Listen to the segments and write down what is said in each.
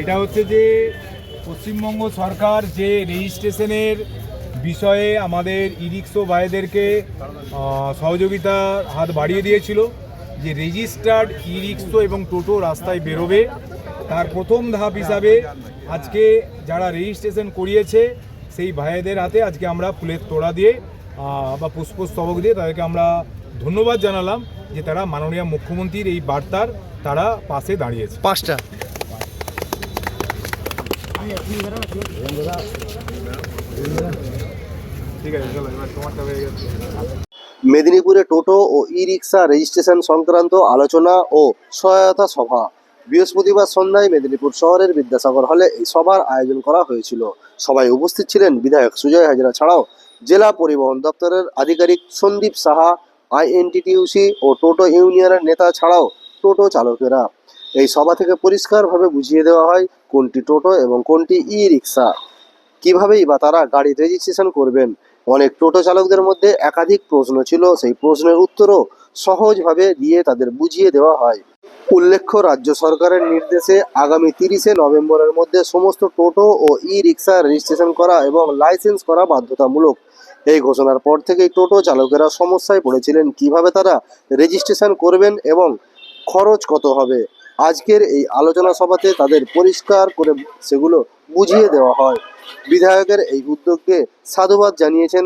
এটা হচ্ছে যে পশ্চিমবঙ্গ সরকার যে রেজিস্ট্রেশনের বিষয়ে আমাদের ইরিক্সো ভাইদেরকে সহযোগিতার হাত বাড়িয়ে দিয়েছিল যে রেজিস্টার্ড ইরিক্সো এবং টোটো রাস্তায় বেরোবে। তার প্রথম ধাপ হিসাবে আজকে যারা রেজিস্ট্রেশন করিয়েছে, সেই ভাইদের হাতে আজকে আমরা ফুলের তোড়া দিয়ে বা পুষ্পস্তবক দিয়ে তাদেরকে আমরা ধন্যবাদ জানালাম যে তারা মাননীয় মুখ্যমন্ত্রীর এই বার্তার তারা পাশে দাঁড়িয়েছে। পাঁচটা ঠিক আছে চলো এবার তোমারটা হয়ে গেছে মেদিনীপুরে টোটো ও ই রিক্সা রেজিস্ট্রেশন সংক্রান্ত আলোচনা ও সহায়তা সভা। বৃহস্পতিবার সন্ধ্যায় মেদিনীপুর শহরের বিদ্যাসাগর হলে এই সভার আয়োজন করা হয়েছিল। সবাই উপস্থিত ছিলেন বিধায়ক সুজয় হাজরা ছাড়াও জেলা পরিবহন দপ্তরের আধিকারিক সন্দীপ সাহা, আইএনটিটিউসি ও টোটো ইউনিয়নের নেতা ছাড়াও টোটো চালকেরা। এই সভা থেকে পরিষ্কারভাবে বুঝিয়ে দেওয়া হয় কোনটি টোটো এবং কোনটি ই রিক্সা কিভাবেই বা তারা গাড়ি রেজিস্ট্রেশন করবেন? অনেক টোটো চালকদের মধ্যে একাধিক প্রশ্ন ছিল, সেই প্রশ্নের উত্তরও সহজভাবে দিয়ে তাদের বুঝিয়ে দেওয়া হয়। উল্লেখ্য, রাজ্য সরকারের নির্দেশে আগামী তিরিশে নভেম্বরের মধ্যে সমস্ত টোটো ও ই রিক্সা রেজিস্ট্রেশন করা এবং লাইসেন্স করা বাধ্যতামূলক। এই ঘোষণার পর থেকেই টোটো চালকেরা সমস্যায় পড়েছিলেন। কীভাবে তারা রেজিস্ট্রেশন করবেন এবং খরচ কত হবে? আজকের এই আলোচনা সভাতে তাদের পরিষ্কার করে সেগুলো বুঝিয়ে দেওয়া হয়। বিধায়কের এই উদ্যোগকে সাধুবাদ জানিয়েছেন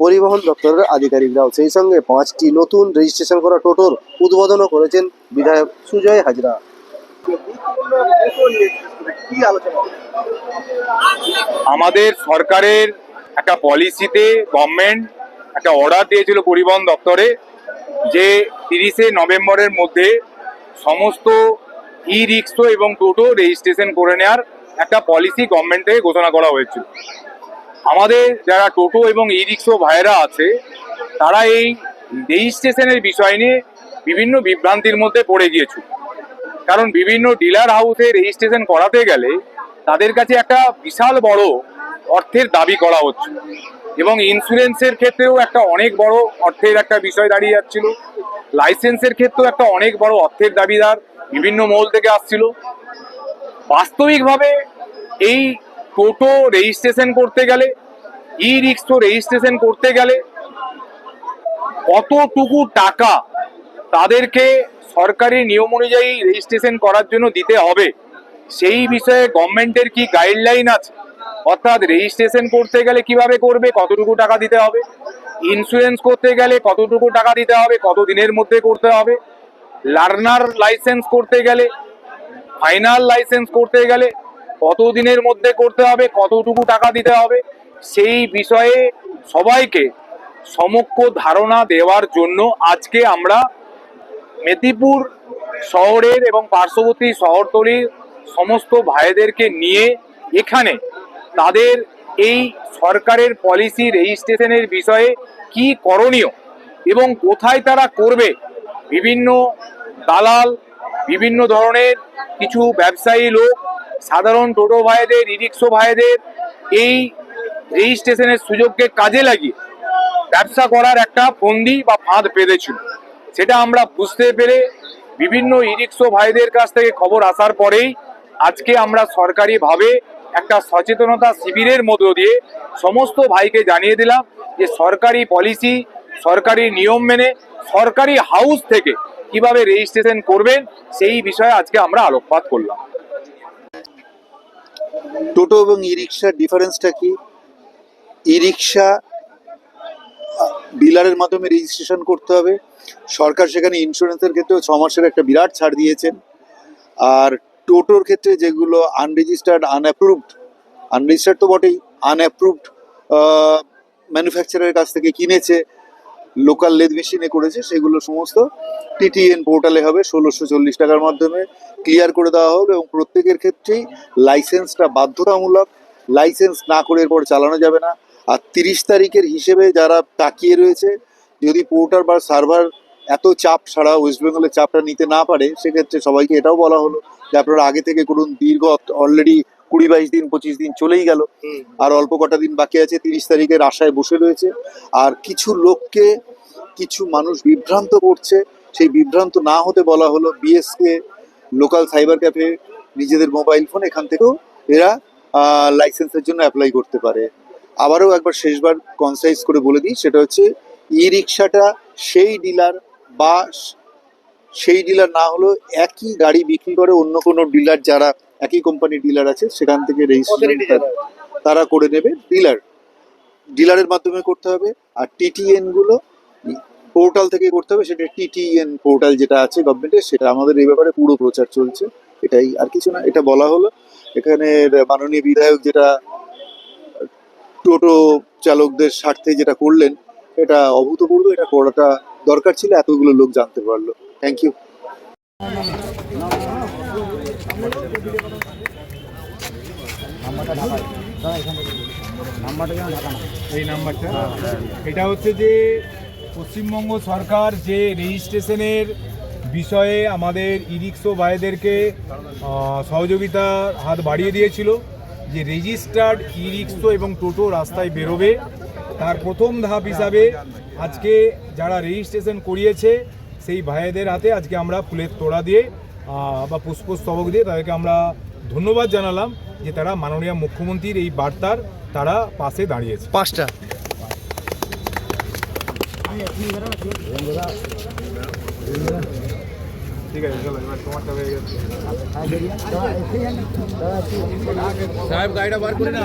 পরিবহন দপ্তরের আধিকারিকরাও। সেই সঙ্গে পাঁচটি নতুন রেজিস্ট্রেশন করা টোটোর উদ্বোধনও করেছেন বিধায়ক সুজয় হাজরা। আমাদের সরকারের একটা পলিসিতে গভর্নমেন্ট একটা অর্ডার দিয়েছিল পরিবহন দপ্তরে যে তিরিশে নভেম্বরের মধ্যে সমস্ত ই রিক্সো এবং টোটো রেজিস্ট্রেশন করে নেওয়ার একটা পলিসি গভর্নমেন্ট থেকে ঘোষণা করা হয়েছিল। আমাদের যারা টোটো এবং ই রিক্সো ভাইয়েরা আছে, তারা এই রেজিস্ট্রেশনের বিষয় নিয়ে বিভিন্ন বিভ্রান্তির মধ্যে পড়ে গিয়েছিল কারণ বিভিন্ন ডিলার হাউসে রেজিস্ট্রেশন করাতে গেলে তাদের কাছে একটা বিশাল বড় অর্থের দাবি করা হচ্ছে এবং ইন্স্যুরেন্সের ক্ষেত্রেও একটা অনেক বড় অর্থের একটা বিষয় দাঁড়িয়ে যাচ্ছিল। লাইসেন্সের ক্ষেত্রেও একটা অনেক বড় অর্থের দাবিদার বিভিন্ন মহল থেকে আসছিল। বাস্তবিকভাবে এই টোটো রেজিস্ট্রেশন করতে গেলে ই রিক্সো রেজিস্ট্রেশন করতে গেলে কতটুকু টাকা তাদেরকে সরকারি নিয়ম অনুযায়ী রেজিস্ট্রেশন করার জন্য দিতে হবে, সেই বিষয়ে গভর্নমেন্টের কি গাইডলাইন আছে? অর্থাৎ রেজিস্ট্রেশন করতে গেলে কীভাবে করবে, কতটুকু টাকা দিতে হবে? ইন্স্যুরেন্স করতে গেলে কতটুকু টাকা দিতে হবে কত দিনের মধ্যে করতে হবে? লার্নার লাইসেন্স করতে গেলে, ফাইনাল লাইসেন্স করতে গেলে কত দিনের মধ্যে করতে হবে, কতটুকু টাকা দিতে হবে, সেই বিষয়ে সবাইকে সমক্ষ ধারণা দেওয়ার জন্য আজকে আমরা মেদিনীপুর শহরের এবং পার্শ্ববর্তী শহরতলির সমস্ত ভাইদেরকে নিয়ে এখানে তাদের এই সরকারের পলিসি রেজিস্ট্রেশনের বিষয়ে কি করণীয় এবং কোথায় তারা করবে, বিভিন্ন দালাল, বিভিন্ন ধরনের কিছু ব্যবসায়ী লোক, সাধারণ টোটো ভাইদের রিক্সো ভাইদের এই রেজিস্ট্রেশনের সুযোগকে কাজে লাগিয়ে ব্যবসা করার একটা ফন্দি বা ফাঁদ পেতেছিল। সেটা আমরা বুঝতে পেরে বিভিন্ন ইরিক্সো ভাইদের কাছ থেকে খবর আসার পরেই আজকে আমরা সরকারিভাবে একটা সচেতনতা শিবিরের মধ্য দিয়ে সমস্ত ভাইকে জানিয়ে দিলাম যে সরকারি পলিসি, সরকারি নিয়ম মেনে সরকারি হাউস থেকে কীভাবে রেজিস্ট্রেশন করবেন, সেই বিষয়ে আজকে আমরা আলোকপাত করলাম। টোটো এবং ই রিক্সার ডিফারেন্সটা কি? ই রিক্সা ডিলারের মাধ্যমে রেজিস্ট্রেশন করতে হবে। সরকার সেখানে ইন্স্যুরেন্সের ক্ষেত্রেও ছ মাসের একটা বিরাট ছাড় দিয়েছেন। আর টোটোর ক্ষেত্রে যেগুলো আনরেজিস্টার্ড আনঅ্যাপ্রুভড আনরেজিস্টার্ড তো বটেই আনঅ্যাপ্রুভড ম্যানুফ্যাকচারের কাছ থেকে কিনেছে লোকাল লেদ মেশিনে করেছে, সেগুলো সমস্ত টিটিএন পোর্টালে হবে, ষোলোশো চল্লিশ টাকার মাধ্যমে ক্লিয়ার করে দেওয়া হবে এবং প্রত্যেকের ক্ষেত্রেই লাইসেন্সটা বাধ্যতামূলক। লাইসেন্স না করে এরপর চালানো যাবে না। আর তিরিশ তারিখের হিসেবে যারা তাকিয়ে রয়েছে, যদি পোর্টার বা সার্ভার এত চাপ ছাড়া ওয়েস্ট বেঙ্গলের চাপটা নিতে না পারে, সেক্ষেত্রে সবাইকে এটাও বলা হলো যে আপনারা আগে থেকে করুন দীর্ঘ অলরেডি কুড়ি বাইশ দিন পঁচিশ দিন চলেই গেল। আর অল্প কটা দিন বাকি আছে তিরিশ তারিখের আশায় বসে রয়েছে। আর কিছু লোককে কিছু মানুষ বিভ্রান্ত করছে। সেই বিভ্রান্ত না হতে বলা হলো বিএসকে লোকাল সাইবার ক্যাফে নিজেদের মোবাইল ফোন এখান থেকেও এরা লাইসেন্সের জন্য অ্যাপ্লাই করতে পারে। আবারও একবার শেষবার কনসাইজ করে বলে দিই সেটা হচ্ছে ই রিক্সাটা সেই ডিলার বা সেই ডিলার না হলেও একই গাড়ি বিক্রি করে অন্য কোনো ডিলার যারা একই কোম্পানির ডিলার আছে সেখান থেকে রেজিস্ট্রেশন তারা করে নেবে। ডিলার ডিলারের মাধ্যমে করতে হবে। আর টিটিএনগুলো পোর্টাল থেকে করতে হবে। সেটা টিটিএন পোর্টাল যেটা আছে গভর্নমেন্টের সেটা আমাদের এই ব্যাপারে পুরো প্রচার চলছে। এটাই আর কিছু না। এটা বলা হলো। এখানে মাননীয় বিধায়ক যেটা টোটো চালকদের স্বার্থে যেটা করলেন এটা অভূতপূর্ব। এটা করাটা দরকার ছিল। এতগুলো লোক জানতে পারল। থ্যাংক ইউ এই নাম্বারটা। এটা হচ্ছে যে পশ্চিমবঙ্গ সরকার যে রেজিস্ট্রেশনের বিষয়ে আমাদের ইরিক্সো ভাইদেরকে সহযোগিতার হাত বাড়িয়ে দিয়েছিল যে রেজিস্টার্ড ইরিক্সো এবং টোটো রাস্তায় বেরোবে। তার প্রথম ধাপ হিসাবে আজকে যারা রেজিস্ট্রেশন করিয়েছে সেই ভাইদের হাতে আজকে আমরা ফুলের তোড়া দিয়ে বা পুষ্পস্তবক দিয়ে তাদেরকে আমরা ধন্যবাদ জানালাম যে তারা মাননীয় মুখ্যমন্ত্রীর এই বার্তার তারা পাশে দাঁড়িয়েছে। পাঁচটা। ঠিক আছে চলো এবার তোমারটা হয়ে গেছে। সাহেব গাড়িটা বার করে না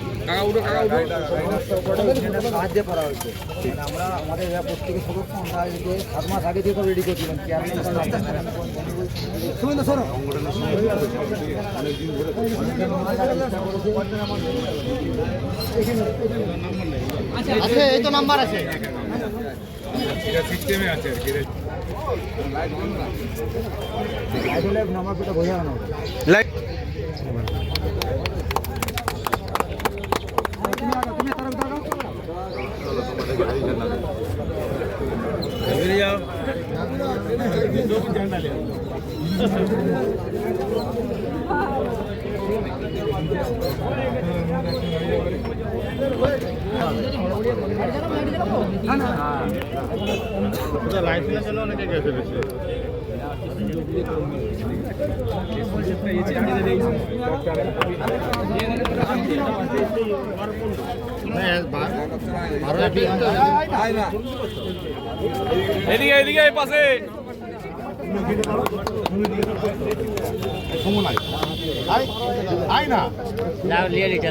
কাকা উঠো কাকা উঠো। সাহায্য করা হয়েছে আমরা আমাদের যারা প্রত্যেকের সদস্য আমরা এদিকে সাত মাস আগে থেকে রেডি করছিলাম আছে এই তো নাম্বার আছে। এটা সিস্টেমে আছে আর কি নাম্বার পেটা বোঝা এদিকে এদিকে এই পাশে। চলো এবার কমপ্লিট হয়ে গেছে